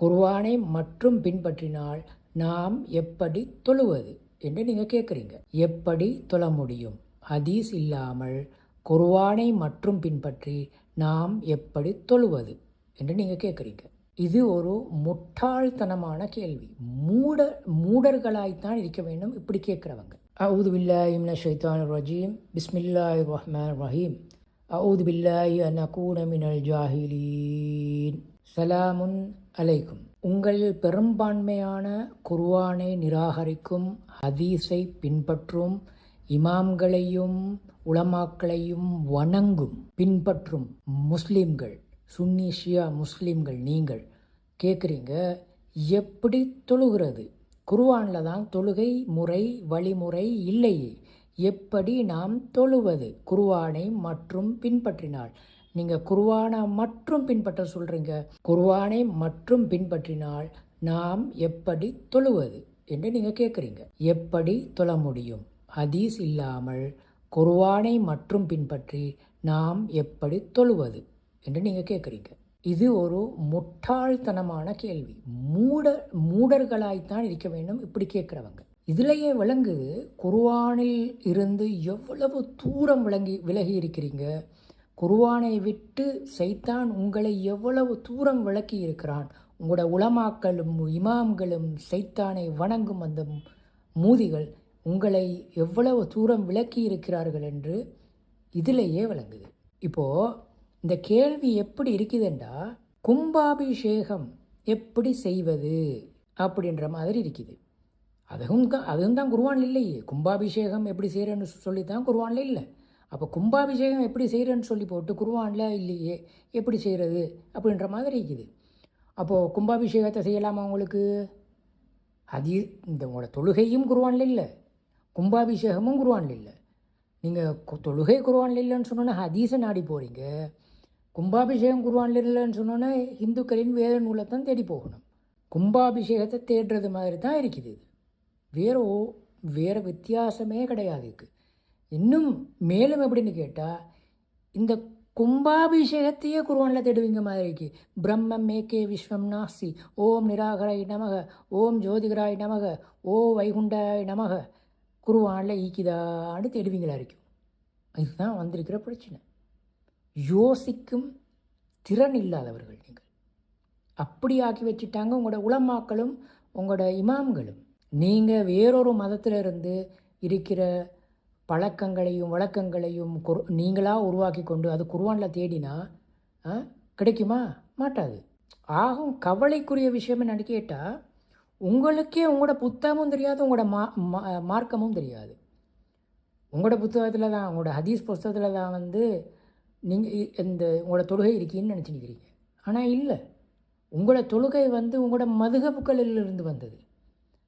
குர்வானை மற்றும் பின்பற்றினால் நாம் எப்படி தொழுவது என்று நீங்கள் கேட்குறீங்க எப்படி தொழ முடியும்? ஹதீஸ் இல்லாமல் குர்வானை மற்றும் பின்பற்றி நாம் எப்படி தொழுவது என்று நீங்கள் கேட்குறீங்க இது ஒரு முட்டாள்தனமான கேள்வி. மூட மூடர்களாய்த்தான் இருக்க வேண்டும் இப்படி கேட்குறவங்க அவுது பில்லாஹி மின ஷைத்தான் ரஜீம். பிஸ்மில்லாஹி ரஹ்மான் ரஹீம். அவுது பில்லாஹி அன் அகூன மினல் ஜாஹிலீன். சலாமுன் அலைக்கும். உங்களில் பெரும்பான்மையான குர்வானை நிராகரிக்கும் ஹதீஸை பின்பற்றும் இமாம்களையும் உளமாக்களையும் வணங்கும் பின்பற்றும் முஸ்லிம்கள் சுன்னி ஷியா முஸ்லிம்கள் நீங்கள் கேட்குறீங்க எப்படி தொழுகிறது? குருவானில் தான் தொழுகை முறை வழிமுறை இல்லையே. எப்படி நாம் தொழுவது? குருவானை மற்றும் பின்பற்றினால் நீங்கள் குருவானை மற்றும் பின்பற்ற சொல்கிறீங்க குருவானை மற்றும் பின்பற்றினால் நாம் எப்படி தொழுவது என்று நீங்கள் கேட்குறீங்க எப்படி தொழ முடியும்? ஹதீஸ் இல்லாமல் குருவானை மற்றும் பின்பற்றி நாம் எப்படி தொழுவது என்று நீங்கள் கேட்குறீங்க இது ஒரு முட்டாள்தனமான கேள்வி. மூட மூடர்களாய்த்தான் இருக்க வேண்டும் இப்படி கேட்குறவங்க இதிலேயே விளங்குது குருவானில் இருந்து எவ்வளவு தூரம் விளங்கி விலகி இருக்கிறீங்க? குருவானை விட்டு சைத்தான் உங்களை எவ்வளவு தூரம் விளக்கி இருக்கிறான்? உங்களோட உலமாக்களும் இமாம்களும் சைத்தானை வணங்கும் அந்த மூதிகள் உங்களை எவ்வளவு தூரம் விளக்கி இருக்கிறார்கள் என்று இதிலேயே விளங்குது. இப்போது இந்த கேள்வி எப்படி இருக்குதுண்டா? கும்பாபிஷேகம் எப்படி செய்வது அப்படின்ற மாதிரி இருக்குது. அதுவும் தான் அதுவும் தான் குருவான் இல்லையே. கும்பாபிஷேகம் எப்படி செய்கிறேன்னு சொல்லி தான் குருவானில் இல்லை. அப்போ கும்பாபிஷேகம் எப்படி செய்கிறேன்னு சொல்லி போட்டு குருவானில் இல்லையே எப்படி செய்கிறது அப்படின்ற மாதிரி இருக்குது. அப்போது கும்பாபிஷேகத்தை செய்யலாமா உங்களுக்கு? அது இந்த உங்களோட தொழுகையும் குருவானில் இல்லை கும்பாபிஷேகமும் குருவானில் இல்லை. நீங்கள் தொழுகை குருவானில் இல்லைன்னு சொன்னோன்னா ஹதீஸை நாடி போகிறீங்க கும்பாபிஷேகம் குருவானில் இல்லைன்னு சொன்னோன்னா இந்துக்களின் வேத நூலை தான் தேடி போகணும். கும்பாபிஷேகத்தை தேடுறது மாதிரி தான் இருக்குது. இது வேறு வேறு வித்தியாசமே கிடையாது இருக்குது இன்னும் மேலும் எப்படின்னு கேட்டால் இந்த கும்பாபிஷேகத்தையே குருவானில் தேடுவீங்க மாதிரி இருக்கு பிரம்மம் மேக்கே விஸ்வம் நாஸ்தி. ஓம் நிராகராய் நமக. ஓம் ஜோதிகராய் நமக. ஓ வைகுண்டாய் நமக. குருவானில் ஈக்கிதான்னு தேடுவீங்களா இருக்கும் இதுதான் வந்திருக்கிற பிரச்சனை. யோசிக்கும் திறன் இல்லாதவர்கள் நீங்கள். அப்படி ஆக்கி வச்சுட்டாங்க உங்களோட உளமாக்களும் உங்களோட இமாம்களும். நீங்கள் வேறொரு மதத்தில் இருந்து இருக்கிற பழக்கங்களையும் வழக்கங்களையும் குரு நீங்களாக உருவாக்கி கொண்டு அது குருவானில் தேடினா ஆ, கிடைக்குமா? மாட்டாது. ஆகும். கவலைக்குரிய விஷயம் என்னன்னு கேட்டால் உங்களுக்கே உங்களோட புத்தகமும் தெரியாது உங்களோட மா மா- மார்க்கமும் தெரியாது. உங்களோட புத்தகத்தில் தான் உங்களோட ஹதீஸ் புஸ்தகத்தில் தான் வந்து நீங்கள் இந்த உங்களோட தொழுகை இருக்கீன்னு நினச்சிருக்கிறீங்க ஆனால் இல்லை. உங்களோட தொழுகை வந்து உங்களோட மதுகப்புகளிலிருந்து வந்தது.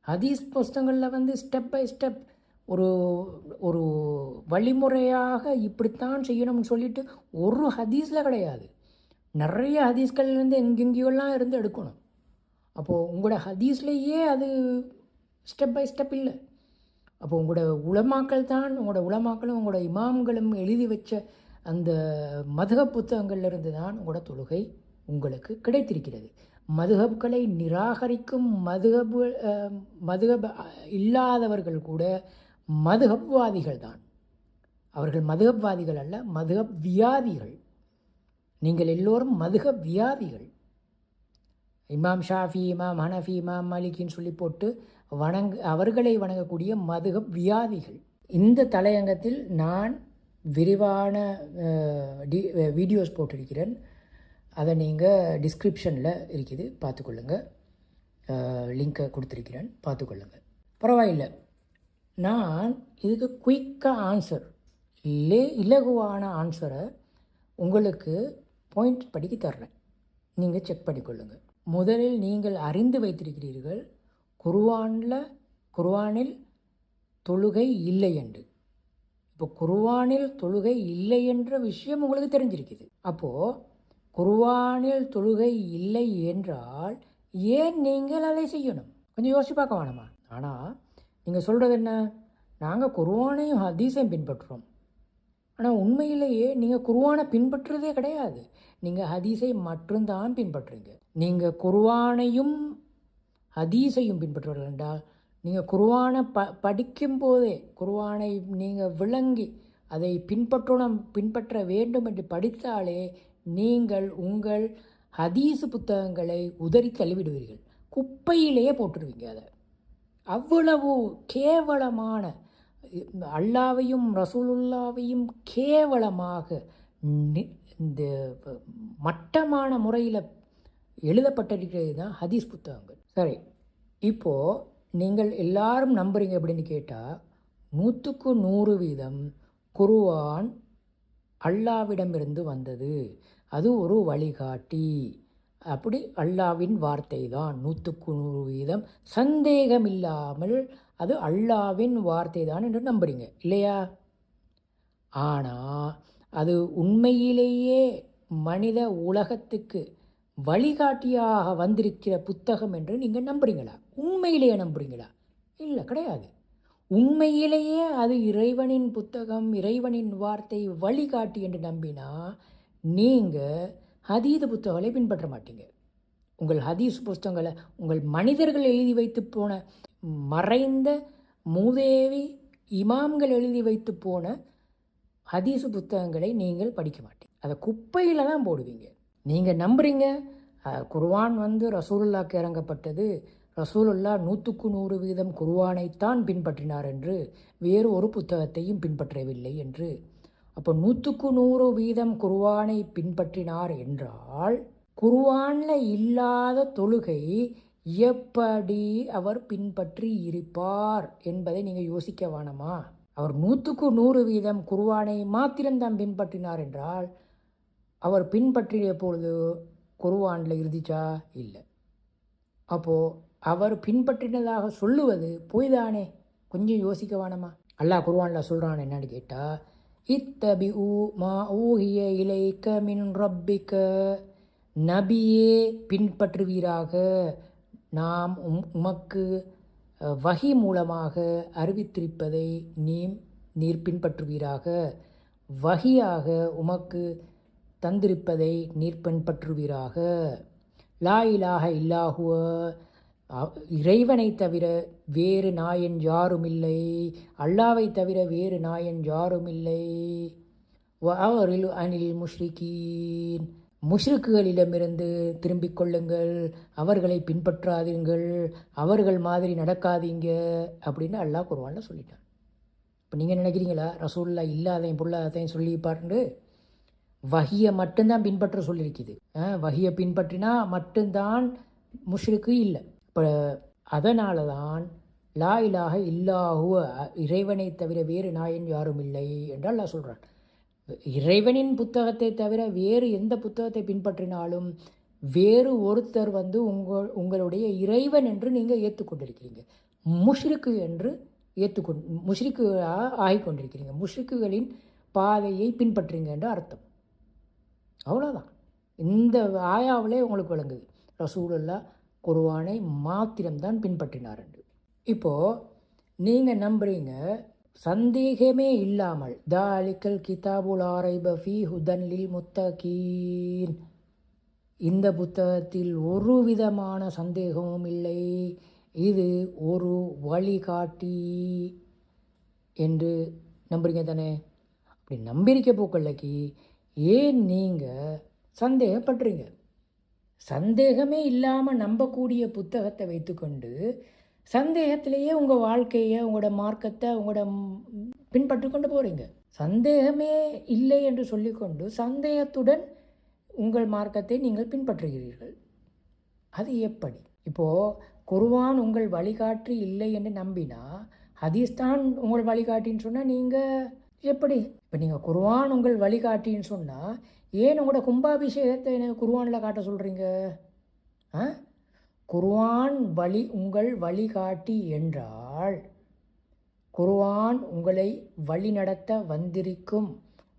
ஹதீஸ் புஸ்தகங்களில் வந்து ஸ்டெப் பை ஸ்டெப் ஒரு ஒரு வழிமுறையாக இப்படித்தான் செய்யணும்னு சொல்லிட்டு ஒரு ஹதீஸில் கிடையாது. நிறைய ஹதீஸ்கள்லேருந்து எங்கெங்கேயோலாம் இருந்து எடுக்கணும். அப்போது உங்களோட ஹதீஸ்லேயே அது ஸ்டெப் பை ஸ்டெப் இல்லை. அப்போ உங்களோட உளமாக்கள் தான் உங்களோட உளமாக்களும் உங்களோட இமாம்களும் எழுதி வச்ச அந்த மதுக புத்தகங்கள்லேருந்து தான் உங்களோட தொழுகை உங்களுக்கு கிடைத்திருக்கிறது. மதுகப்களை நிராகரிக்கும் மதுகபு அஹ், மதுகப் இல்லாதவர்கள் கூட மதுகப்வாதிகள் தான் அவர்கள் மதுகப்வாதிகள் அல்ல மதுகப் வியாதிகள் நீங்கள் எல்லோரும் மதுகப் வியாதிகள் இமாம் ஷாஃபி இமாம் ஹனஃபி இமாம் மாலிக்கின்னு சொல்லி போட்டு வணங்க அவர்களை வணங்கக்கூடிய மதுகப் வியாதிகள் இந்த தலையங்கத்தில் நான் விரிவான டி வீடியோஸ் போட்டிருக்கிறேன். அதை நீங்கள் டிஸ்கிரிப்ஷனில் இருக்குது பார்த்துக்கொள்ளுங்கள் லிங்கை கொடுத்துருக்கிறேன் பார்த்துக்கொள்ளுங்கள் பரவாயில்லை. நான் இதுக்கு குயிக்காக ஆன்சர் லே இலகுவான ஆன்சரை உங்களுக்கு பாயிண்ட் படிக்க தர்றேன். நீங்கள் செக் பண்ணிக்கொள்ளுங்கள் முதலில் நீங்கள் அறிந்து வைத்திருக்கிறீர்கள் குருவானில் குருவானில் தொழுகை இல்லை என்று. இப்போ குருவானில் தொழுகை இல்லை என்ற விஷயம் உங்களுக்கு தெரிஞ்சிருக்குது. அப்போது குருவானில் தொழுகை இல்லை என்றால் ஏன் நீங்கள் அதை செய்யணும்? கொஞ்சம் யோசிச்சு பார்க்க வேணாமா? ஆனால் நீங்கள் சொல்கிறது என்ன? நாங்கள் குருவானையும் ஹதீஸையும் பின்பற்றுறோம். ஆனால் உண்மையிலேயே நீங்கள் குருவானை பின்பற்றுறதே கிடையாது. நீங்கள் ஹதீஸை மட்டும்தான் பின்பற்றுறீங்க. நீங்கள் குருவானையும் ஹதீஸையும் பின்பற்றுவீர்கள் என்றால் நீங்கள் குருவானை ப படிக்கும்போதே குருவானை நீங்கள் விளங்கி அதை பின்பற்றணும் பின்பற்ற வேண்டும் என்று படித்தாலே நீங்கள் உங்கள் ஹதீஸ் புத்தகங்களை உதறி தள்ளிவிடுவீர்கள். குப்பையிலேயே போட்டுருவீங்க அதை. அவ்வளவு கேவலமான அல்லாவையும் ரசூலுல்லாவையும் கேவலமாக நி- இந்த மட்டமான முறையில் எழுதப்பட்டிருக்கிறது தான் ஹதீஸ் புத்தகங்கள். சரி இப்போது நீங்கள் எல்லாரும் நம்புறீங்க அப்படின்னு கேட்டால் நூற்றுக்கு நூறு வீதம் குருவான் அல்லாவிடமிருந்து வந்தது. அது ஒரு வழிகாட்டி. அப்படி அல்லாவின் வார்த்தை தான் நூற்றுக்கு நூறு வீதம் சந்தேகமில்லாமல் அது அல்லாவின் வார்த்தை தான் என்று நம்புறீங்க இல்லையா? ஆனால் அது உண்மையிலேயே மனித உலகத்துக்கு வழிகாட்டியாக வந்திருக்கிற புத்தகம் என்று நீங்கள் நம்புறீங்களா? உண்மையிலேயே நம்புறீங்களா? இல்லை கிடையாது. உண்மையிலேயே அது இறைவனின் புத்தகம் இறைவனின் வார்த்தை வழிகாட்டி என்று நம்பினா நீங்கள் ஹதீத புத்தகங்களை பின்பற்ற மாட்டீங்க. உங்கள் ஹதீஸ் புஸ்தகங்களை உங்கள் மனிதர்கள் எழுதி வைத்து போன மறைந்த மூதேவி இமாம்கள் எழுதி வைத்து போன ஹதீஸ் புத்தகங்களை நீங்கள் படிக்க மாட்டீங்க. அதை குப்பையில் தான் போடுவீங்க. நீங்கள் நம்புறீங்க குர்வான் வந்து ரசூலுல்லாக்கு இறங்கப்பட்டது. ரசூலுல்லா நூற்றுக்கு நூறு வீதம் குர்வானைத்தான் பின்பற்றினார் என்று வேறு ஒரு புத்தகத்தையும் பின்பற்றவில்லை என்று அப்போ நூற்றுக்கு நூறு வீதம் குருவானை பின்பற்றினார் என்றால் குருவானில் இல்லாத தொழுகை எப்படி அவர் பின்பற்றி இருப்பார் என்பதை நீங்கள் யோசிக்க வேணாமா? அவர் நூற்றுக்கு நூறு வீதம் குருவானை மாத்திரம்தான் பின்பற்றினார் என்றால் அவர் பின்பற்றிய பொழுது குருவானில் இருந்துச்சா? இல்லை. அப்போது அவர் பின்பற்றினதாக சொல்லுவது பொய்தானே? கொஞ்சம் யோசிக்க வேணாமா? அல்லாஹ் குருவானில் சொல்கிறான் என்னன்னு கேட்டால் இத்தபி ஊ மா ஊஹிய இலைக்க மின் ரப்பிக்க. நபியே பின்பற்றுவீராக. நாம் உம் உமக்கு வகி மூலமாக அறிவித்திருப்பதை நீம் நீர் பின்பற்றுவீராக. வகியாக உமக்கு தந்திருப்பதை நீர் பின்பற்றுவீராக. லா இலாக இல்லாஹுவ இறைவனை தவிர வேறு நாயன் யாரும் இல்லை அல்லாவை தவிர வேறு நாயன் யாரும் இல்லை அவரில் அனில் முஷ்ரிகீன். முஷ்ரிக்குகளிடமிருந்து திரும்பிக் கொள்ளுங்கள். அவர்களை பின்பற்றாதீர்கள். அவர்கள் மாதிரி நடக்காதீங்க அப்படின்னு அல்லாஹ் குர்ஆன்ல சொல்லிட்டான். இப்போ நீங்கள் நினைக்கிறீங்களா? ரசூல்லா இல்லாதையும் பொல்லாதையும் சொல்லி பாருண்டு வகியை மட்டும்தான் பின்பற்ற சொல்லியிருக்குது ஆ, வகியை பின்பற்றினா மட்டும்தான் முஷ்ருக்கு இல்லை. இப்போ அதனால தான் லா இலாக இல்லாஹுவ இறைவனை தவிர வேறு நாயன் யாரும் இல்லை என்றால் நான் சொல்கிறான் இறைவனின் புத்தகத்தை தவிர வேறு எந்த புத்தகத்தை பின்பற்றினாலும் வேறு ஒருத்தர் வந்து உங்கள் உங்களுடைய இறைவன் என்று நீங்கள் ஏற்றுக்கொண்டிருக்கிறீங்க. முஷ்ரிக்கு என்று ஏற்றுக்கொண்டு முஷ்ரிக்கு ஆகிக்கொண்டிருக்கிறீங்க. முஷ்ரிக்குகளின் பாதையை பின்பற்றுங்க என்று அர்த்தம். அவ்வளோதான் இந்த ஆயாவிலே உங்களுக்கு விளங்குது. ரசூலுல்லா குர்ஆனை மாத்திரம்தான் பின்பற்றினார் என்று இப்போது நீங்கள் நம்புறீங்க சந்தேகமே இல்லாமல் தாலிக்கல் கிதாபுல் ஆரைப ஹுதன்லில் முத்தகீன். இந்த புத்தகத்தில் ஒரு விதமான சந்தேகமும் இல்லை. இது ஒரு வழிகாட்டி என்று நம்புறீங்க தானே? அப்படி நம்பியிருக்க பூக்கள்லக்கு ஏன் நீங்கள் சந்தேகப்படுறீங்க சந்தேகமே இல்லாமல் நம்பக்கூடிய புத்தகத்தை வைத்துக்கொண்டு சந்தேகத்திலேயே உங்கள் வாழ்க்கையை உங்களோட மார்க்கத்தை உங்களோட பின்பற்றி கொண்டு போகிறீங்க சந்தேகமே இல்லை என்று சொல்லிக்கொண்டு சந்தேகத்துடன் உங்கள் மார்க்கத்தை நீங்கள் பின்பற்றுகிறீர்கள். அது எப்படி? இப்போது குருவான் உங்கள் வழிகாட்டி இல்லை என்று நம்பினா ஹதீஸ்தான் உங்கள் வழிகாட்டின்னு சொன்னால் நீங்கள் எப்படி? இப்போ நீங்கள் குருவான் உங்கள் வழிகாட்டின்னு சொன்னால் ஏன் உங்களோட கும்பாபிஷேகத்தை எனக்கு குருவானில் காட்ட சொல்கிறீங்க ஆ? குருவான் வழி உங்கள் வழிகாட்டி என்றால் குருவான் உங்களை வழிநடத்த வந்திருக்கும்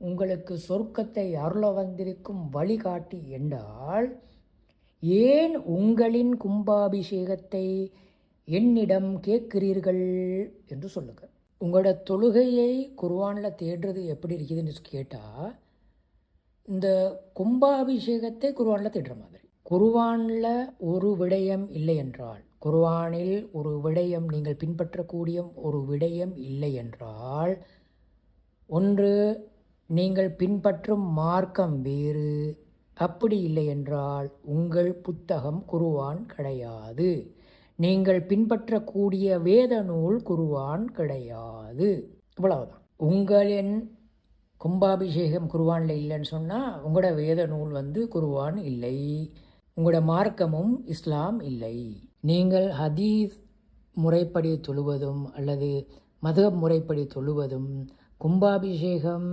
உங்களுக்கு சொர்க்கத்தை அருள வந்திருக்கும் வழிகாட்டி என்றால் ஏன் உங்களின் கும்பாபிஷேகத்தை என்னிடம் கேட்கிறீர்கள் என்று சொல்லுங்கள் உங்களோட தொழுகையை குருவானில் தேடுறது எப்படி இருக்குதுன்னு கேட்டால் இந்த கும்பாபிஷேகத்தை குருவானில் தேடுற மாதிரி. குருவானில் ஒரு விடயம் இல்லை என்றால் குருவானில் ஒரு விடயம் நீங்கள் பின்பற்றக்கூடிய ஒரு விடயம் இல்லை என்றால் ஒன்று நீங்கள் பின்பற்றும் மார்க்கம் வேறு. அப்படி இல்லை என்றால் உங்கள் புத்தகம் குருவான் கிடையாது. நீங்கள் பின்பற்றக்கூடிய வேத நூல் குருவான் கிடையாது. இவ்வளவுதான். உங்களின் கும்பாபிஷேகம் குருவானில் இல்லைன்னு சொன்னால் உங்களோட வேத நூல் வந்து குருவான் இல்லை. உங்களோட மார்க்கமும் இஸ்லாம் இல்லை. நீங்கள் ஹதீஸ் முறைப்படி தொழுவதும் அல்லது மத முறைப்படி தொழுவதும் கும்பாபிஷேகம்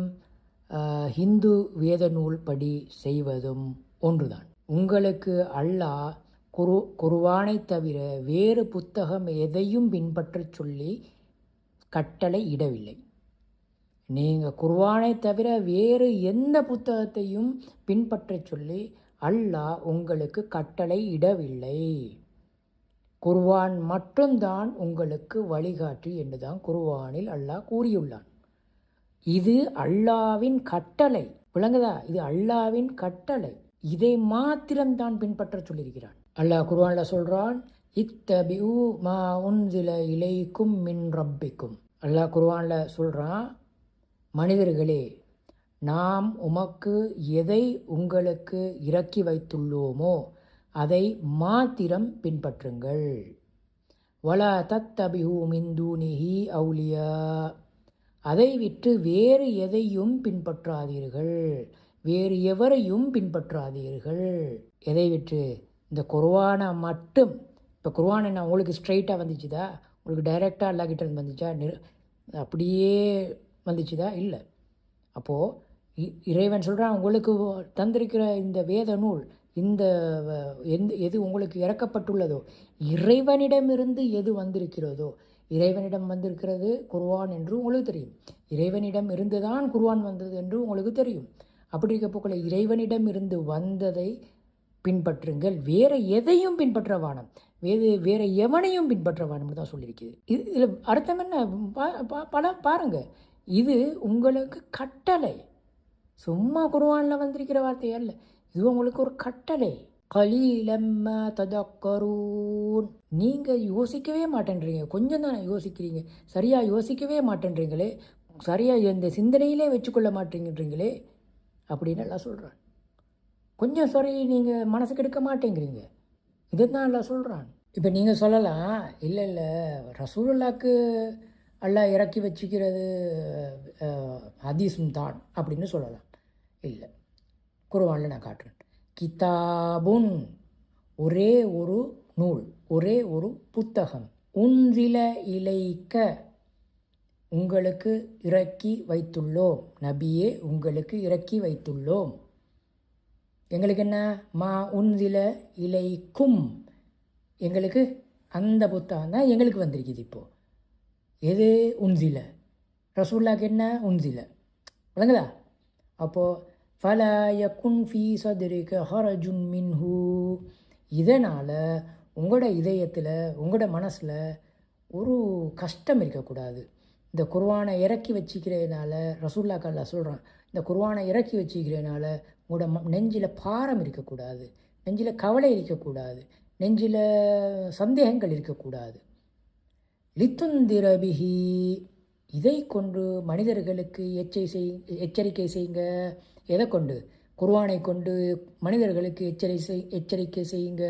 ஹிந்து வேத நூல் படி செய்வதும் ஒன்றுதான். உங்களுக்கு அல்லாஹ் குரு குருவானை தவிர வேறு புத்தகம் எதையும் பின்பற்றச் சொல்லி கட்டளை இடவில்லை. நீங்கள் குர்வானை தவிர வேறு எந்த புத்தகத்தையும் பின்பற்றச் சொல்லி அல்லாஹ் உங்களுக்கு கட்டளை இடவில்லை. குர்வான் மட்டும்தான் உங்களுக்கு வழிகாட்டி என்றுதான் குர்வானில் அல்லாஹ் கூறியுள்ளான். இது அல்லாவின் கட்டளை. விளங்குதா? இது அல்லாவின் கட்டளை. இதை மாத்திரம்தான் பின்பற்ற சொல்லியிருக்கிறான். அல்லாஹ் குர்ஆன்ல சொல்றான் இத்தபியூ மா உன்சில இலைக்கும் மின் ரப்பிக்கும். அல்லாஹ் குர்ஆன்ல சொல்றான் மனிதர்களே நாம் உமக்கு எதை உங்களுக்கு இறக்கி வைத்துள்ளோமோ அதை மாத்திரம் பின்பற்றுங்கள். வலா தத்தபிஹு மின் அவுலியா. அதை விட்டு வேறு எதையும் பின்பற்றாதீர்கள். வேறு எவரையும் பின்பற்றாதீர்கள். எதை விட்டு இந்த குர்வானை மட்டும். இப்போ குர்வானை நான் உங்களுக்கு ஸ்ட்ரைட்டாக வந்துச்சுதா? உங்களுக்கு டைரெக்டாக அல்லா வந்துச்சா? அப்படியே வந்துச்சுதா? இல்லை. அப்போது இறைவன் சொல்கிறான் உங்களுக்கு தந்திருக்கிற இந்த வேத நூல் இந்த எந்த எது உங்களுக்கு இறக்கப்பட்டுள்ளதோ இறைவனிடமிருந்து எது வந்திருக்கிறதோ இறைவனிடம் வந்திருக்கிறது குருவான் என்று உங்களுக்கு தெரியும். இறைவனிடம் இருந்து தான் குருவான் வந்தது என்று உங்களுக்கு தெரியும். அப்படி இருக்க போக்குள்ள இறைவனிடம் இருந்து வந்ததை பின்பற்றுங்கள். வேற எதையும் பின்பற்ற வானம் வேறு வேற எவனையும் பின்பற்ற வானம்னு தான் சொல்லியிருக்குது இது இதில் அர்த்தம் என்ன? பா- பா- பல பாருங்கள் இது உங்களுக்கு கட்டளை. சும்மா குருவானில் வந்திருக்கிற வார்த்தை அல்ல. இது உங்களுக்கு ஒரு கட்டளை. கலீலம்மா ததக்கரூன். நீங்கள் யோசிக்கவே மாட்டேன்றீங்க. கொஞ்சம் தானே யோசிக்கிறீங்க. சரியாக யோசிக்கவே மாட்டேன்றீங்களே. சரியாக இந்த சிந்தனையிலே வச்சுக்கொள்ள மாட்டேங்கிறீங்களே அப்படின்னு எல்லாம் சொல்கிறான் கொஞ்சம் சரி நீங்கள் மனசுக்கு எடுக்க மாட்டேங்கிறீங்க. இதுதான் எல்லாம் சொல்கிறான் இப்போ நீங்கள் சொல்லலாம் இல்லை இல்லை ரசூலுல்லாக்கு அல்லாஹ் இறக்கி வச்சுக்கிறது ஹதீஸும் தான் அப்படின்னு சொல்லலாம். இல்லை. குருவானில் நான் காட்டுறேன். கிதாபுன் ஒரே ஒரு நூல் ஒரே ஒரு புத்தகம். உன்சில இலைக்க உங்களுக்கு இறக்கி வைத்துள்ளோம். நபியே உங்களுக்கு இறக்கி வைத்துள்ளோம். எங்களுக்கு என்ன? மா உன்சில இலைக்கும் எங்களுக்கு அந்த புத்தகம் தான் எங்களுக்கு வந்திருக்குது இப்போது எது? உன்சில ரசூல்லாக்கு என்ன? உன்சில விளங்குதா? அப்போது ஃபல யக்குன் ஃபீ சதுரிக ஹரஜுன் மின்ஹூ. இதனால் உங்களோட இதயத்தில் உங்களோட மனசில் ஒரு கஷ்டம் இருக்கக்கூடாது. இந்த குர்வானை இறக்கி வச்சுக்கிறதுனால ரசூல்லாக்கு சொல்கிறேன் சொல்கிறான் இந்த குர்வானை இறக்கி வச்சுக்கிறதுனால உங்களோட ம- நெஞ்சில் பாரம் இருக்கக்கூடாது. நெஞ்சில் கவலை இருக்கக்கூடாது. நெஞ்சில் சந்தேகங்கள் இருக்கக்கூடாது. லித்துந்திரபிஹி இதை கொண்டு மனிதர்களுக்கு எச்சை செய் எச்சரிக்கை செய்யுங்க எதை கொண்டு? குர்வானை கொண்டு மனிதர்களுக்கு எச்சரி செய் எச்சரிக்கை செய்யுங்க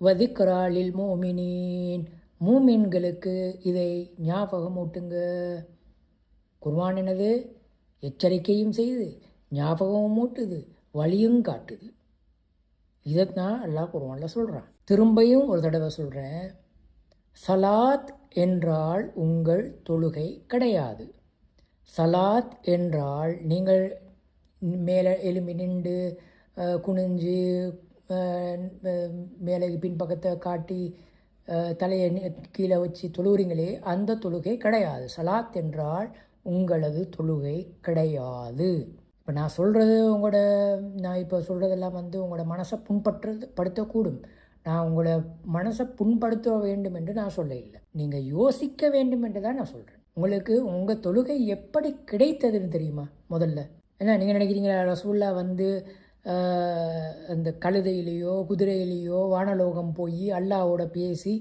வதிக்ராலில் மூமினின். மூமின்களுக்கு இதை ஞாபகம் ஊட்டுங்க குர்ஆன் எச்சரிக்கையும் செய்து ஞாபகமும் ஊட்டுது வழியும் காட்டுது. இதைத்தான் அல்லாஹ் குர்வானில் சொல்கிறான் திரும்பியும் ஒரு தடவை சொல்கிறேன் சலாத் என்றால் உங்கள் தொழுகை கிடையாது. சலாத் என்றால் நீங்கள் மேலே எலும்பி நின்று குனிஞ்சு மேலே பின்பக்கத்தை காட்டி தலையை கீழே வச்சு தொழுகிறீங்களே அந்த தொழுகை கிடையாது. சலாத் என்றால் உங்களது தொழுகை கிடையாது. இப்போ நான் சொல்கிறது உங்களோட நான் இப்போ சொல்கிறதெல்லாம் வந்து உங்களோட மனசை புண்பற்றது படுத்தக்கூடும். நான் உங்களை மனசை புண்படுத்த வேண்டும் என்று நான் சொல்ல இல்லை நீங்கள் யோசிக்க வேண்டும் என்று தான் நான் சொல்கிறேன் உங்களுக்கு உங்கள் தொழுகை எப்படி கிடைத்ததுன்னு தெரியுமா? முதல்ல. ஏன்னா நீங்கள் நினைக்கிறீங்களா ரசூல்லா வந்து அந்த கழுதையிலேயோ குதிரையிலேயோ வானலோகம் போய் அல்லாவோட பேசி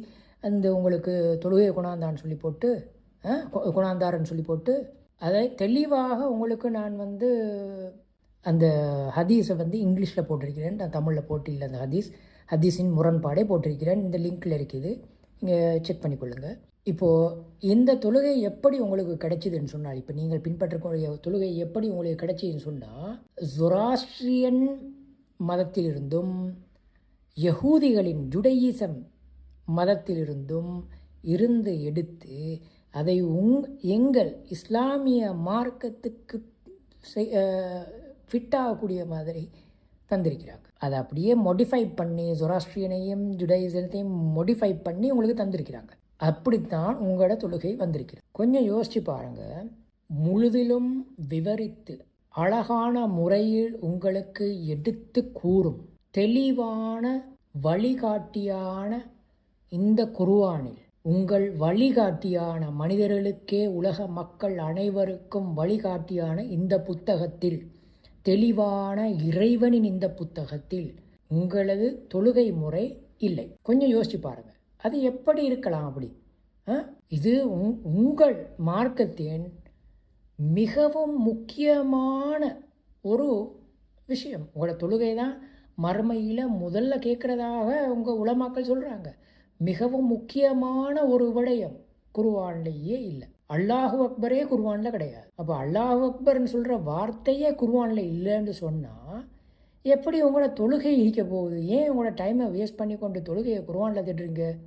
அந்த உங்களுக்கு தொழுகையை குணாந்தான்னு சொல்லி போட்டு குணாந்தாருன்னு சொல்லி போட்டு அதை தெளிவாக உங்களுக்கு நான் வந்து அந்த ஹதீஸை வந்து இங்கிலீஷில் போட்டிருக்கிறேன். நான் தமிழில் போட்டு இல்லை அந்த ஹதீஸ். ஹதீஸின் முரண்பாடே போட்டிருக்கிறேன். இந்த லிங்க்கில் இருக்குது. நீங்கள் செக் பண்ணிக்கொள்ளுங்கள் இப்போது இந்த தொழுகை எப்படி உங்களுக்கு கிடைச்சிதுன்னு சொன்னால் இப்போ நீங்கள் பின்பற்றக்கூடிய தொழுகை எப்படி உங்களுக்கு கிடைச்சிதுன்னு சொன்னால் ஜொராஸ்ட்ரியன் மதத்திலிருந்தும் யகூதிகளின் ஜுடையிசம் மதத்திலிருந்தும் இருந்து எடுத்து அதை உங் எங்கள் இஸ்லாமிய மார்க்கத்துக்கு ஃபிட் ஆகக்கூடிய மாதிரி தந்திருக்கிறாங்க. அதை அப்படியே மொடிஃபை பண்ணி ஜொராஸ்ட்ரியனையும் ஜுடைசத்தையும் மொடிஃபை பண்ணி உங்களுக்கு தந்திருக்கிறாங்க. அப்படித்தான் உங்களோட தொழுகை வந்திருக்கிறது. கொஞ்சம் யோசிச்சு பாருங்க. முழுதிலும் விவரித்து அழகான முறையில் உங்களுக்கு எடுத்து கூறும் தெளிவான வழிகாட்டியான இந்த குருவானில் உங்கள் வழிகாட்டியான மனிதர்களுக்கே உலக மக்கள் அனைவருக்கும் வழிகாட்டியான இந்த புத்தகத்தில் தெளிவான இறைவனின் இந்த புத்தகத்தில் உங்களது தொழுகை முறை இல்லை. கொஞ்சம் யோசிச்சு பாருங்க. அது எப்படி இருக்கலாம் அப்படி? ஆ? இது உங் உங்கள் மார்க்கத்தின் மிகவும் முக்கியமான ஒரு விஷயம். உங்களோட தொழுகை தான் மறுமையில் முதல்ல கேட்குறதாக உங்கள் உலமாக்கள் சொல்கிறாங்க மிகவும் முக்கியமான ஒரு விடயம் குருவான்லேயே இல்லை. அல்லாஹு அக்பரே குருவானில் கிடையாது. அப்போ அல்லாஹு அக்பர்னு சொல்கிற வார்த்தையே குருவானில் இல்லைன்னு சொன்னால் எப்படி உங்களோட தொழுகை இருக்க போகுது? ஏன் உங்களோட டைமை வேஸ்ட் பண்ணி கொண்டு தொழுகையை குருவானில் திட்டுறீங்க?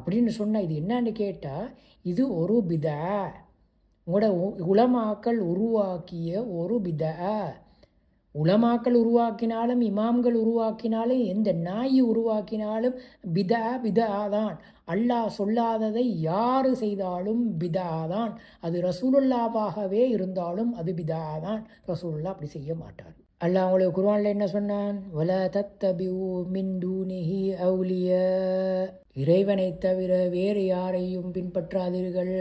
அப்படின்னு சொன்னால் இது என்னன்னு கேட்டால் இது ஒரு பிதா. உங்களோட உ- உருவாக்கிய ஒரு பிதா. உலமாக்கள் உருவாக்கினாலும் இமாம்கள் உருவாக்கினாலும் எந்த நாய் உருவாக்கினாலும் பிதா பிதா தான். அல்லாஹ் சொல்லாததை யார் செய்தாலும் பிதா தான். அது ரசூலுல்லாவாகவே இருந்தாலும் அது பிதா தான். ரசூலுல்லா அப்படி செய்ய மாட்டார். அல்லாஹ் உங்களுக்கு குருவானில் என்ன சொன்னான்? வல தத்தபியூ மின் தூனிஹி அவுலிய. இறைவனை தவிர வேறு யாரையும் பின்பற்றாதீர்கள்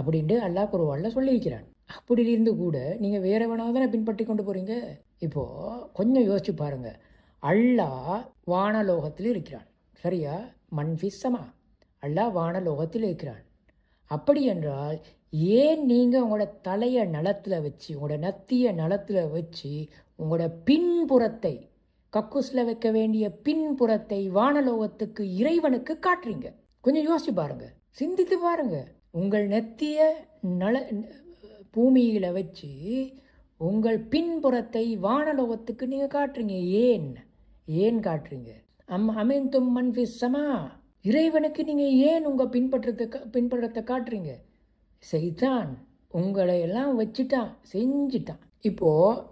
அப்படின்ட்டு அல்லாஹ் குருவானில் சொல்லியிருக்கிறான். அப்படி இருந்து கூட நீங்கள் வேறவனாக தானே பின்பற்றி கொண்டு போகிறீங்க இப்போது கொஞ்சம் யோசிச்சு பாருங்கள் அல்லா வானலோகத்தில் இருக்கிறான். சரியா? மன்ஃபிஸ்ஸமா அல்லா வானலோகத்தில் இருக்கிறான். அப்படி என்றால் ஏன் நீங்கள் உங்களோட தலையை நலத்தில் வச்சு உங்களோட நத்திய நலத்தில் வச்சு உங்களோட பின்புறத்தை கக்குஸில் வைக்க வேண்டிய பின்புறத்தை வானலோகத்துக்கு இறைவனுக்கு காட்டுறீங்க? கொஞ்சம் யோசிச்சு பாருங்க. சிந்தித்து பாருங்க. உங்கள் நெத்திய நல பூமியில் வச்சு உங்கள் பின்புறத்தை வானலோகத்துக்கு நீங்கள் காட்டுறீங்க. ஏன்? ஏன் காட்டுறீங்க? அம் அமீன் மன்ஃபிஸ் சமா இறைவனுக்கு நீங்கள் ஏன் உங்கள் பின்பற்றத்தை கா- பின்பற்றத்தை காட்டுறீங்க? செய்தான். உங்களை எல்லாம் வச்சுட்டான். செஞ்சிட்டான். இப்போது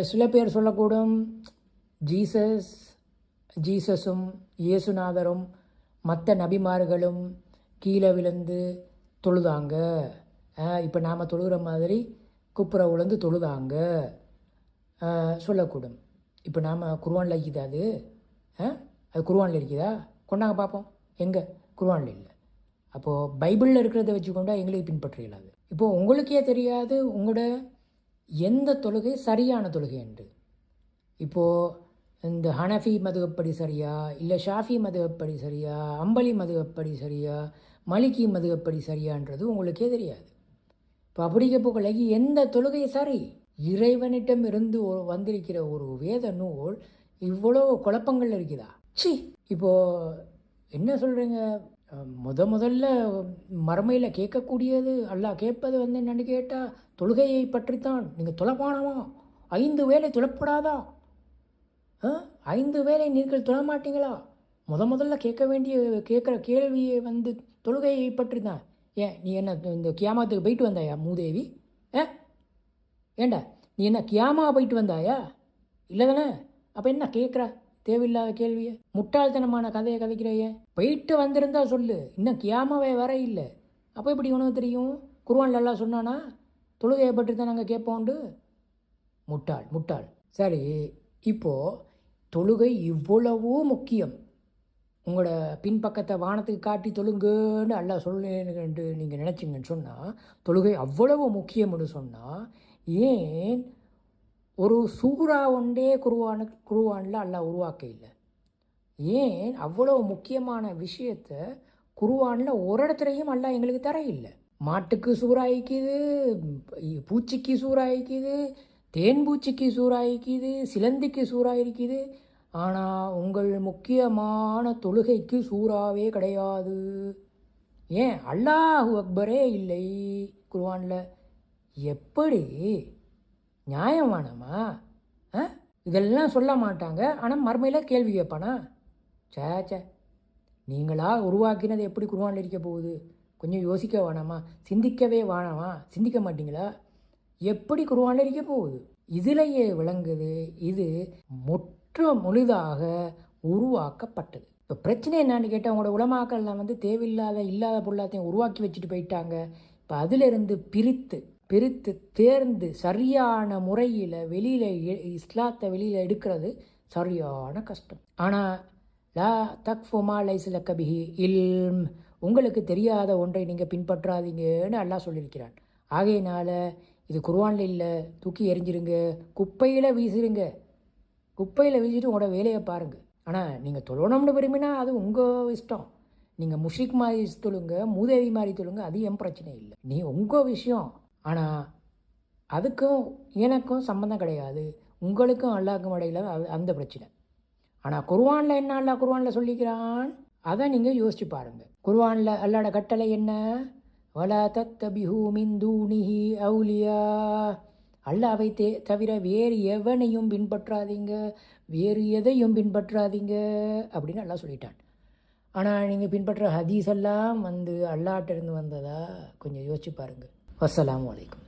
சில பேர் சொல்லக்கூடும் ஜீசஸ் ஜீசஸும் இயேசுநாதரும் மற்ற நபிமார்களும் கீழே விழுந்து தொழுதாங்க. இப்போ நாம் தொழுகிற மாதிரி குப்புற உழந்து தொழுதாங்க. சொல்லக்கூடும். இப்போ நாம் குர்வானில் இருக்குதா அது. ஆ? அது குர்வானில் இருக்குதா? கொண்டாங்க பார்ப்போம். எங்கே? குர்வானில் இல்லை. அப்போது பைபிளில் இருக்கிறத வச்சுக்கொண்டா எங்களை பின்பற்ற இயலாது இப்போது உங்களுக்கே தெரியாது உங்களோட எந்த தொழுகை சரியான தொழுகை என்று. இப்போது இந்த ஹனஃபி மதுகப்படி சரியா இல்லை ஷாஃபி மதுகப்படி சரியா அம்பலி மதுகப்படி சரியா மலிகி மதுகப்படி சரியான்றது உங்களுக்கே தெரியாது. இப்போ அப்படிங்க எந்த தொழுகை சரி? இறைவனிடம் இருந்து ஒரு வந்திருக்கிற ஒரு வேத நூல் இவ்வளோ குழப்பங்கள் இருக்குதா? சி இப்போ என்ன சொல்கிறீங்க முத முதல்ல மறுமையில் கேட்கக்கூடியது அல்லா கேட்பது வந்து என்னன்னு கேட்டால் தொழுகையை பற்றித்தான். நீங்கள் தொலைப்பானமா ஐந்து வேலை துளப்படாதா ஆ? ஐந்து வேலை நீங்கள் துளமாட்டீங்களா முத முதல்ல கேட்க வேண்டிய கேட்குற கேள்வியை வந்து தொழுகையை பற்றி தான் ஏன் நீ என்ன இந்த கியாமத்துக்கு போயிட்டு வந்தாயா மூதேவி? ஏ? ஏண்டா நீ என்ன கியாமா போயிட்டு வந்தாயா? இல்லை தானே அப்போ என்ன கேட்குற தேவையில்லாத கேள்வியை. முட்டாள்தனமான கதையை கதைக்கிறையே. போயிட்டு வந்திருந்தா சொல்லு. இன்னும் கியாமாவே வர இல்லை. அப்போ எப்படி உனக்கு தெரியும்? குருவான் எல்லாம் சொன்னானா? தொழுகையை பற்றி தான் நாங்கள் கேட்போண்டு முட்டாள் முட்டாள். சரி இப்போது தொழுகை இவ்வளவோ முக்கியம். உங்களோட பின்பக்கத்தை வானத்துக்கு காட்டி தொழுங்கன்னு அல்லா சொல்லுன்னு நீங்கள் நினச்சிங்கன்னு சொன்னால் தொழுகை அவ்வளவு முக்கியம்னு சொன்னால் ஏன் ஒரு சூறா ஒன்றே குருவான குருவானில் அல்லா உருவாக்க இல்லை. ஏன் அவ்வளோ முக்கியமான விஷயத்தை குருவானில் ஒரு இடத்துலையும் அல்லா எங்களுக்கு தர இல்லை. மாட்டுக்கு சூறாய்க்குது பூச்சிக்கு சூறாய்க்குது தேன் பூச்சிக்கு சூறாய்க்குது சிலந்திக்கு சூறாயிருக்குது ஆனால் உங்கள் முக்கியமான தொழுகைக்கு சூறாவே கிடையாது. ஏன்? அல்லாஹு அக்பரே இல்லை. குருவானில் எப்படி? நியாயமானமா ஆ? இதெல்லாம் சொல்ல மாட்டாங்க. ஆனால் மறுமையில் கேள்வி கேட்பானா? சே சே நீங்களா உருவாக்கினது எப்படி குர்ஆனில் இருக்க போகுது? கொஞ்சம் யோசிக்க வேணாமா? சிந்திக்கவே வேணாமா? சிந்திக்க மாட்டீங்களா? எப்படி குர்ஆனில் இருக்க போகுது? இதிலேயே விளங்குது இது முட் முற்று முழுதாக உருவாக்கப்பட்டது. இப்போ பிரச்சனை என்னன்னு கேட்டால் அவங்களோட உலமாக்கள்லாம் வந்து தேவையில்லாத இல்லாத பொருளாத்தையும் உருவாக்கி வச்சுட்டு போயிட்டாங்க. இப்போ அதிலிருந்து பிரித்து பிரித்து தேர்ந்து சரியான முறையில் வெளியில் இஸ்லாத்தை வெளியில் எடுக்கிறது சரியான கஷ்டம். ஆனால் லா தக்ஃபுமா லைசில கபிஹி இல்ம் உங்களுக்கு தெரியாத ஒன்றை நீங்கள் பின்பற்றாதீங்கன்னு அல்லாஹ் சொல்லியிருக்கிறான். ஆகையினால இது குர்வானில் இல்லை தூக்கி எரிஞ்சிருங்க குப்பையில் வீசிருங்க குப்பையில் வீசிட்டு உங்களோட வேலையை பாருங்கள் ஆனால் நீங்கள் தொழணும்னு விரும்பினா அது உங்கள் இஷ்டம். நீங்கள் முஷிக் மாதிரி தொழுங்க மூதேவி மாதிரி தொழுங்க அது என் பிரச்சனை இல்லை. நீ உங்கள் விஷயம். ஆனால் அதுக்கும் எனக்கும் சம்மந்தம் கிடையாது. உங்களுக்கும் அல்லாக்கும் இடையில அது அந்த பிரச்சனை. ஆனால் குர்வானில் என்ன அல்லாஹ் குர்வானில் சொல்லிக்கிறான்? அதை நீங்கள் யோசிச்சு பாருங்கள் குர்வானில் அல்லாட கட்டளை என்ன? வலா தத்தபிஹு மின் தூணிஹி அவுலியா அல்லாவை தே தவிர வேறு எவனையும் பின்பற்றாதீங்க. வேறு எதையும் பின்பற்றாதீங்க அப்படின்னு அல்லா சொல்லிட்டான். ஆனால் நீங்கள் பின்பற்ற ஹதீஸ் எல்லாம் வந்து அல்லாட்டிருந்து வந்ததா? கொஞ்சம் யோசிச்சு பாருங்கள் வசலாம் வலைக்கும்